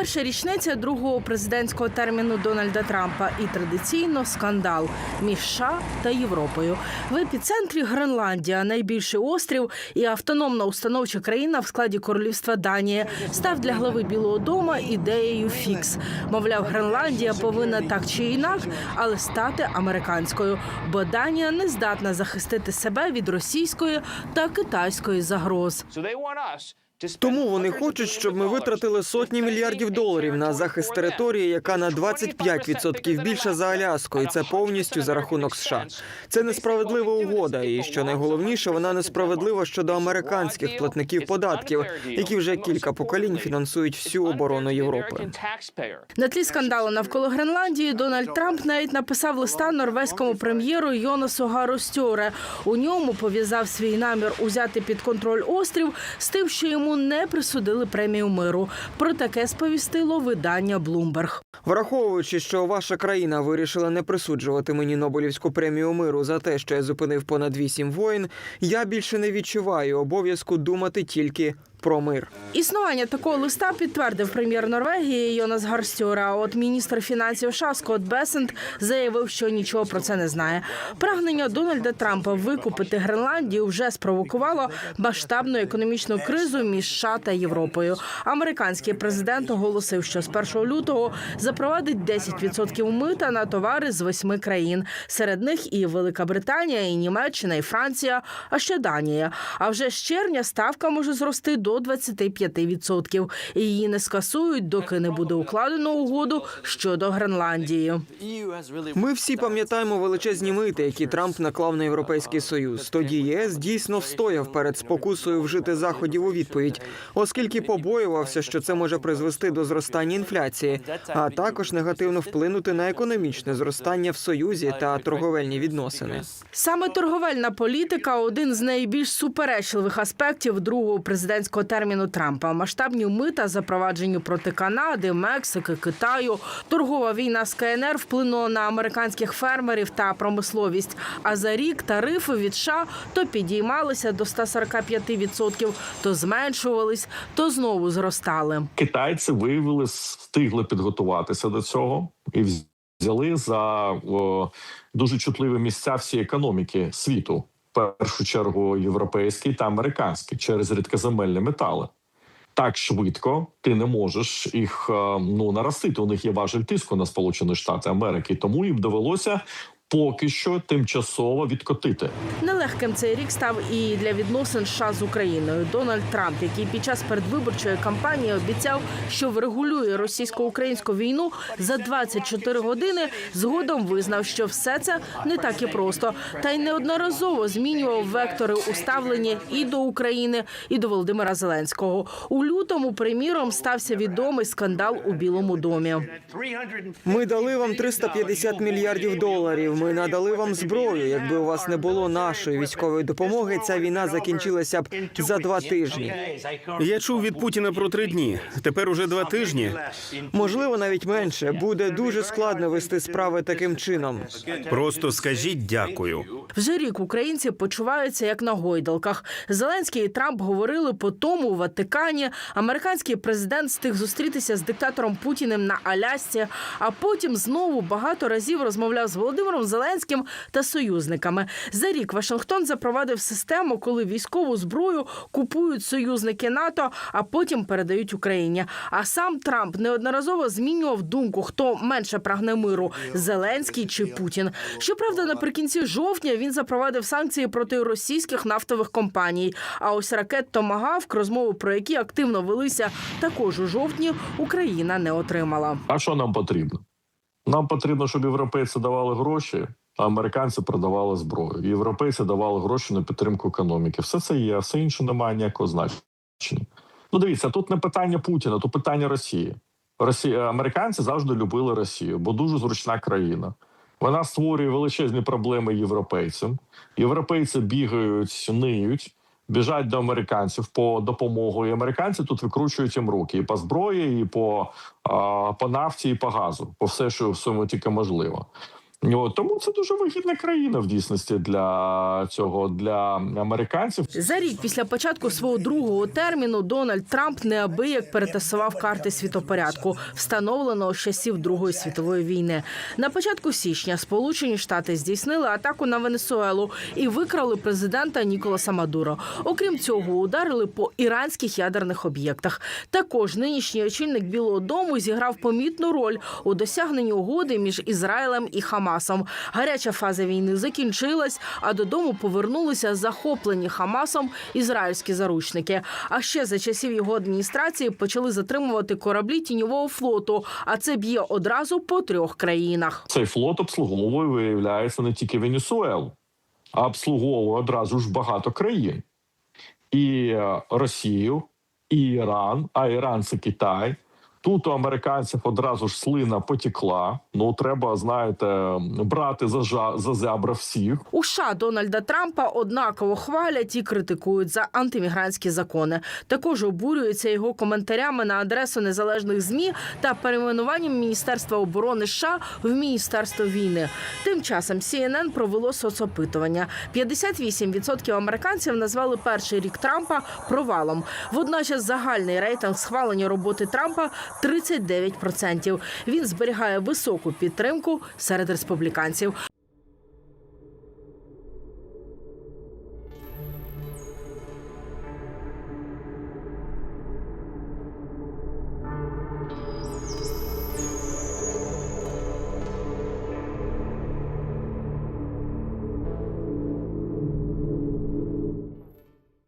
Перша річниця другого президентського терміну Дональда Трампа і традиційно скандал між США та Європою. В епіцентрі Гренландія, найбільший острів і автономна установча країна в складі королівства Данія, став для глави Білого Дому ідеєю фікс. Мовляв, Гренландія повинна так чи інак, але стати американською, бо Данія не здатна захистити себе від російської та китайської загроз. Тому вони хочуть, щоб ми витратили сотні мільярдів доларів на захист території, яка на 25% більша за Аляскою. Це повністю за рахунок США. Це несправедлива угода, і що найголовніше, вона несправедлива щодо американських платників податків, які вже кілька поколінь фінансують всю оборону Європи. На тлі скандалу навколо Гренландії Дональд Трамп навіть написав листа норвезькому прем'єру Йонасу Гару У ньому пов'язав свій намір узяти під контроль острів з тим, що йому не присудили премію миру. Про таке сповістило видання Bloomberg. Враховуючи, що ваша країна вирішила не присуджувати мені Нобелівську премію миру за те, що я зупинив понад вісім воїн, я більше не відчуваю обов'язку думати тільки про мир. Існування такого листа підтвердив прем'єр Норвегії Йонас Гарстюра. От міністр фінансів США Скотт Бесент заявив, що нічого про це не знає. Прагнення Дональда Трампа викупити Гренландію вже спровокувало масштабну економічну кризу між США та Європою. Американський президент оголосив, що з 1 лютого запровадить 10% мита на товари з восьми країн. Серед них і Велика Британія, і Німеччина, і Франція, а ще Данія. А вже з червня ставка може зрости до 25%. І її не скасують, доки не буде укладено угоду щодо Гренландії. Ми всі пам'ятаємо величезні мити, які Трамп наклав на європейський союз. Тоді ЄС дійсно встояв перед спокусою вжити заходів у відповідь, оскільки побоювався, що це може призвести до зростання інфляції, а також негативно вплинути на економічне зростання в союзі та торговельні відносини. Саме торговельна політика один з найбільш суперечливих аспектів другого президентського терміну Трампа. Масштабні мита запроваджені проти Канади, Мексики, Китаю. Торгова війна з КНР вплинула на американських фермерів та промисловість. А за рік тарифи від США то підіймалися до 145%, то зменшувались, то знову зростали. Китайці виявили, встигли підготуватися до цього і взяли за о, дуже чутливі місця всі економіки світу, першу чергу європейський та американський, через рідкоземельні метали. Так швидко ти не можеш їх е, ну наростити. У них є важель тиску на Сполучені Штати Америки, тому їм довелося поки що тимчасово відкотити. Нелегким цей рік став і для відносин США з Україною. Дональд Трамп, який під час передвиборчої кампанії обіцяв, що врегулює російсько-українську війну за 24 години, згодом визнав, що все це не так і просто, та й неодноразово змінював вектори уставлення і до України, і до Володимира Зеленського. У лютому, приміром, стався відомий скандал у Білому домі. Ми дали вам 350 мільярдів доларів. Ми надали вам зброю. Якби у вас не було нашої військової допомоги, ця війна закінчилася б за два тижні. Я чув від Путіна про три дні. Тепер уже два тижні. Можливо, навіть менше. Буде дуже складно вести справи таким чином. Просто скажіть дякую. Вже рік українці почуваються як на гойдалках. Зеленський і Трамп говорили по тому у Ватикані. Американський президент встиг зустрітися з диктатором Путіним на Алясці, а потім знову багато разів розмовляв з Володимиром Зеленським та союзниками. За рік Вашингтон запровадив систему, коли військову зброю купують союзники НАТО, а потім передають Україні. А сам Трамп неодноразово змінював думку, хто менше прагне миру Зеленський чи Путін. Щоправда, наприкінці жовтня він запровадив санкції проти російських нафтових компаній. А ось ракет Томагавк, розмови про які активно велися також у жовтні, Україна не отримала. А що нам потрібно? Нам потрібно, щоб європейці давали гроші, а американці продавали зброю. Європейці давали гроші на підтримку економіки. Все це є, все інше не має ніякого значення. Ну, дивіться, тут не питання Путіна, тут питання Росії. Росія американці завжди любили Росію, бо дуже зручна країна. Вона створює величезні проблеми європейцям. Європейці бігають, ниють, біжать до американців по допомогу. І американці тут викручують їм руки і по зброї, і по, по нафті, і по газу, по все, що в цьому тільки можливо. Тому це дуже вигідна країна в дійсності для цього для американців. За рік після початку свого другого терміну Дональд Трамп неабияк перетасував карти світопорядку, встановленого з часів Другої світової війни. На початку січня Сполучені Штати здійснили атаку на Венесуелу і викрали президента Ніколаса Мадуро. Окрім цього, ударили по іранських ядерних об'єктах. Також нинішній очільник Білого Дому зіграв помітну роль у досягненні угоди між Ізраїлем і Хамасом. Гаряча фаза війни закінчилась, а додому повернулися захоплені Хамасом ізраїльські заручники. А ще за часів його адміністрації почали затримувати кораблі тіньового флоту. А це б'є одразу по трьох країнах. Цей флот обслуговує, виявляється, не тільки Венесуелу, а обслуговує одразу ж багато країн. І е, Росію, і Іран, а Іран це Китай. Тут у американців одразу ж слина потекла. Ну треба, знаєте, брати за жа за зябра всіх. У США Дональда Трампа однаково хвалять і критикують за антимігрантські закони. Також обурюються його коментарями на адресу незалежних змі та перейменуванням Міністерства оборони США в Міністерство війни. Тим часом CNN провело соцопитування. 58% американців назвали перший рік Трампа провалом. Водночас загальний рейтинг схвалення роботи Трампа 39%. Він зберігає високу підтримку серед республіканців.